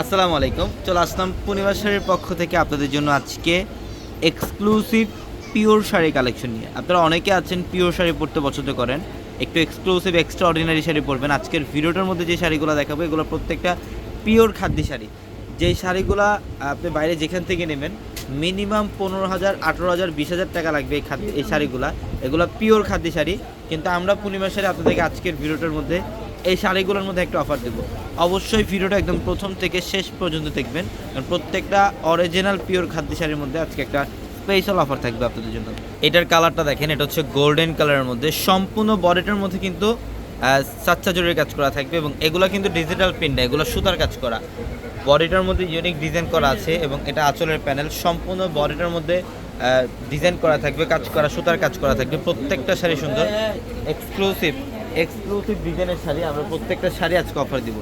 আসসালামু আলাইকুম। চলে আসলাম পূর্ণিমা শাড়ির পক্ষ থেকে আপনাদের জন্য আজকে এক্সক্লুসিভ পিওর শাড়ি কালেকশন নিয়ে। আপনারা অনেকে আছেন পিওর শাড়ি পরতে পছন্দ করেন। একটু এক্সক্লুসিভ এক্সট্রা অর্ডিনারি শাড়ি পরবেন। আজকের ভিডিওটার মধ্যে যে শাড়িগুলো দেখাবো, এগুলো প্রত্যেকটা পিওর খাদ্যি শাড়ি। যেই শাড়িগুলো আপনি বাইরে যেখান থেকে নেবেন মিনিমাম পনেরো হাজার, আঠেরো হাজার, বিশ হাজার টাকা লাগবে এই খাদ্য, এই শাড়িগুলো। এগুলো পিওর খাদ্যি শাড়ি। কিন্তু আমরা পূর্ণিমা শাড়ি আপনাদেরকে আজকের ভিডিওটার মধ্যে এই শাড়িগুলোর মধ্যে একটা অফার দেবো। অবশ্যই ভিডিওটা একদম প্রথম থেকে শেষ পর্যন্ত দেখবেন। কারণ প্রত্যেকটা অরিজিনাল পিওর খাদ্য শাড়ির মধ্যে আজকে একটা স্পেশাল অফার থাকবে আপনাদের জন্য। এটার কালারটা দেখেন, এটা হচ্ছে গোল্ডেন কালারের মধ্যে। সম্পূর্ণ বডিটার মধ্যে কিন্তু সাচ্চা জরির কাজ করা থাকবে এবং এগুলো কিন্তু ডিজিটাল প্রিন্ট এগুলো সুতার কাজ করা। বডিটার মধ্যে ইউনিক ডিজাইন করা আছে এবং এটা আঁচলের প্যানেল সম্পূর্ণ বডিটার মধ্যে ডিজাইন করা থাকবে, কাজ করা, সুতার কাজ করা থাকবে। প্রত্যেকটা শাড়ি সুন্দর এক্সক্লুসিভ এক্সক্লুসিভ ডিজাইনের শাড়ি আমরা প্রত্যেকটা শাড়ি আজকে অফার দিব।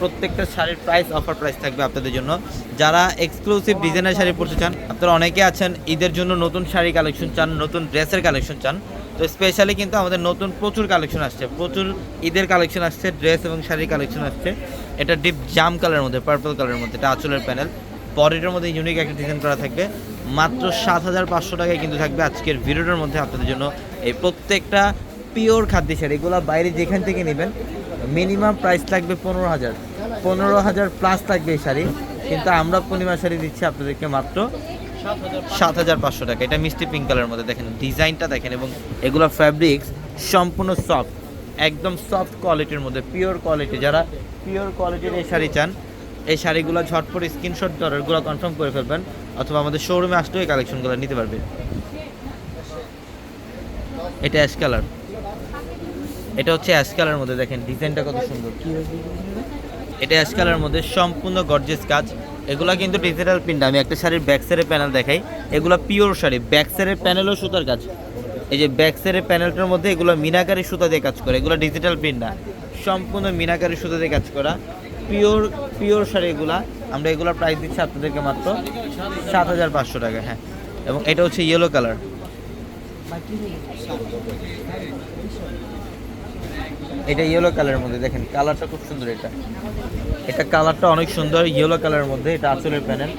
প্রত্যেকটা শাড়ির প্রাইস অফার প্রাইস থাকবে আপনাদের জন্য। যারা এক্সক্লুসিভ ডিজাইনের শাড়ি পরতে চান, আপনারা অনেকে আছেন, ঈদের জন্য নতুন শাড়ি কালেকশন চান, নতুন ড্রেসের কালেকশন চান। তো স্পেশালি কিন্তু আমাদের নতুন প্রচুর কালেকশন আসছে। প্রচুর ঈদের কালেকশন আসছে, ড্রেস এবং শাড়ির কালেকশন আসছে। এটা ডিপ জাম কালারের মধ্যে পার্পল কালারের মধ্যে, এটা আঁচলের প্যানেল বডিটার মধ্যে ইউনিক একটা ডিজাইন করা থাকবে। মাত্র সাত হাজার পাঁচশো টাকায় কিন্তু থাকবে আজকের ভিডিওটার মধ্যে আপনাদের জন্য এই প্রত্যেকটা পিওর খাদ্য শাড়ি এগুলো বাইরে যেখান থেকে নেবেন, মিনিমাম প্রাইস লাগবে পনেরো হাজার। পনেরো হাজার প্লাস লাগবে এই শাড়ি, কিন্তু আমরা পূর্ণিমা শাড়ি দিচ্ছি আপনাদেরকে মাত্র সাত হাজার পাঁচশো টাকা। এটা মিষ্টি পিঙ্ক কালারের মধ্যে দেখেন, ডিজাইনটা দেখেন এবং এগুলো ফ্যাব্রিক্স সম্পূর্ণ সফট একদম সফট কোয়ালিটির মধ্যে পিওর কোয়ালিটি যারা পিওর কোয়ালিটির এই শাড়ি চান, এই শাড়িগুলো ঝটপট স্ক্রিনশট অর্ডারগুলো কনফার্ম করে ফেলবেন, অথবা আমাদের শোরুমে আসলেও এই কালেকশনগুলো নিতে পারবেন। এটা অ্যাশ কালার এটা হচ্ছে অ্যাশ কালারের মধ্যে, দেখেন ডিজাইনটা কত সুন্দর। এটা অ্যাশ কালারের মধ্যে সম্পূর্ণ গর্জেস কাজ। এগুলো কিন্তু ডিজিটাল প্রিন্ট আমি একটা শাড়ির ব্যাক সাইডের প্যানেল দেখাই। এগুলো পিওর শাড়ি ব্যাক সাইডের প্যানেলও সুতার কাজ। এই যে ব্যাক সাইডের প্যানেলটার মধ্যে এগুলো মিনাকারি সুতা দিয়ে কাজ করে, এগুলো ডিজিটাল প্রিন্ট না। সম্পূর্ণ মিনাকারি সুতা দিয়ে কাজ করা। পিওর পিওর শাড়ি এগুলা। আমরা এগুলোর প্রাইস দিচ্ছি আপনাদেরকে মাত্র সাত হাজার পাঁচশো টাকা হ্যাঁ। এবং এটা হচ্ছে ইয়েলো কালার এটা ইয়েলো কালারের মধ্যে, দেখেন কালারটা খুব সুন্দর এটা। এটা কালারটা অনেক সুন্দর ইয়েলো কালারের মধ্যে, এটা আঁচলের প্যানেল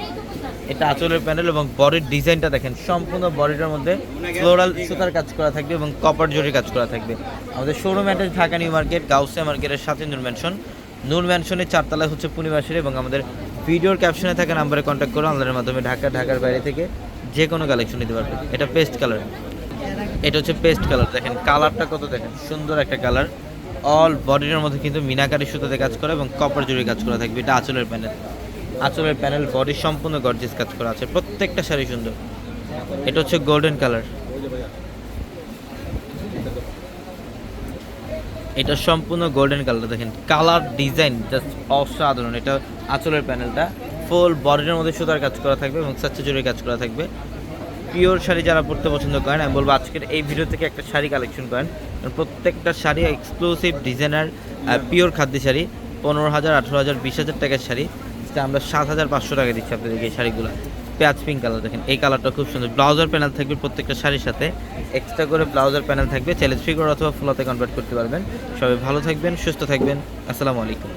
এটা আঁচলের প্যানেল এবং বডির ডিজাইনটা দেখেন, সম্পূর্ণ বডিটার মধ্যে ফ্লোরাল সুতার কাজ করা থাকবে এবং কপার জরির কাজ করা থাকবে। আমাদের showroom address Dhaka New Market, Gausia মার্কেটের সাথে নূর ম্যানশন। নূর ম্যানশনের চারতলায় হচ্ছে পূর্ণিমাসের এবং আমাদের ভিডিওর ক্যাপশনে থাকা নাম্বারে কন্ট্যাক্ট করে অনলাইনের মাধ্যমে ঢাকা, ঢাকার বাইরে থেকে যে কোনো কালেকশন নিতে পারবে এটা পেস্ট কালার এটা হচ্ছে পেস্ট কালার দেখেন কালারটা কত দেখেন? সুন্দর একটা কালার অল বডির মধ্যে কিন্তু মিনাকারি সুতাতে কাজ করা এবং কপার জুড়ে কাজ করা থাকবে। এটা আঁচলের প্যানেল আঁচলের প্যানেল বডি সম্পূর্ণ গর্জিস কাজ করা আছে। প্রত্যেকটা শাড়ি সুন্দর। এটা হচ্ছে গোল্ডেন কালার এটা সম্পূর্ণ গোল্ডেন কালার দেখেন। কালার ডিজাইন জাস্ট অসাধারণ। এটা আঁচলের প্যানেলটা ফুল বডির মধ্যে সুতার কাজ করা থাকবে এবং সাচ্চা জুড়ে কাজ করা থাকবে। পিওর শাড়ি যারা পরতে পছন্দ করেন, আমি বলব আজকের এই ভিডিও থেকে একটা শাড়ি কালেকশন করেন। প্রত্যেকটা শাড়ি এক্সক্লুসিভ ডিজাইনার পিওর খাদ্য শাড়ি, পনেরো হাজার, আঠেরো হাজার, বিশ হাজার টাকার শাড়ি। যেটা আমরা সাত হাজার পাঁচশো টাকা দিচ্ছি আপনাদেরকে এই শাড়িগুলো। পেঁয়াজ পিঙ্ক কালার দেখেন, এই কালারটা খুব সুন্দর। ব্লাউজার প্যানেল থাকবে প্রত্যেকটা শাড়ির সাথে। এক্সট্রা করে ব্লাউজার প্যানেল থাকবে। চাইলে থ্রি অথবা ফুলাতে কনভার্ট করতে পারবেন। সবাই ভালো থাকবেন, সুস্থ থাকবেন। আসসালামু আলাইকুম।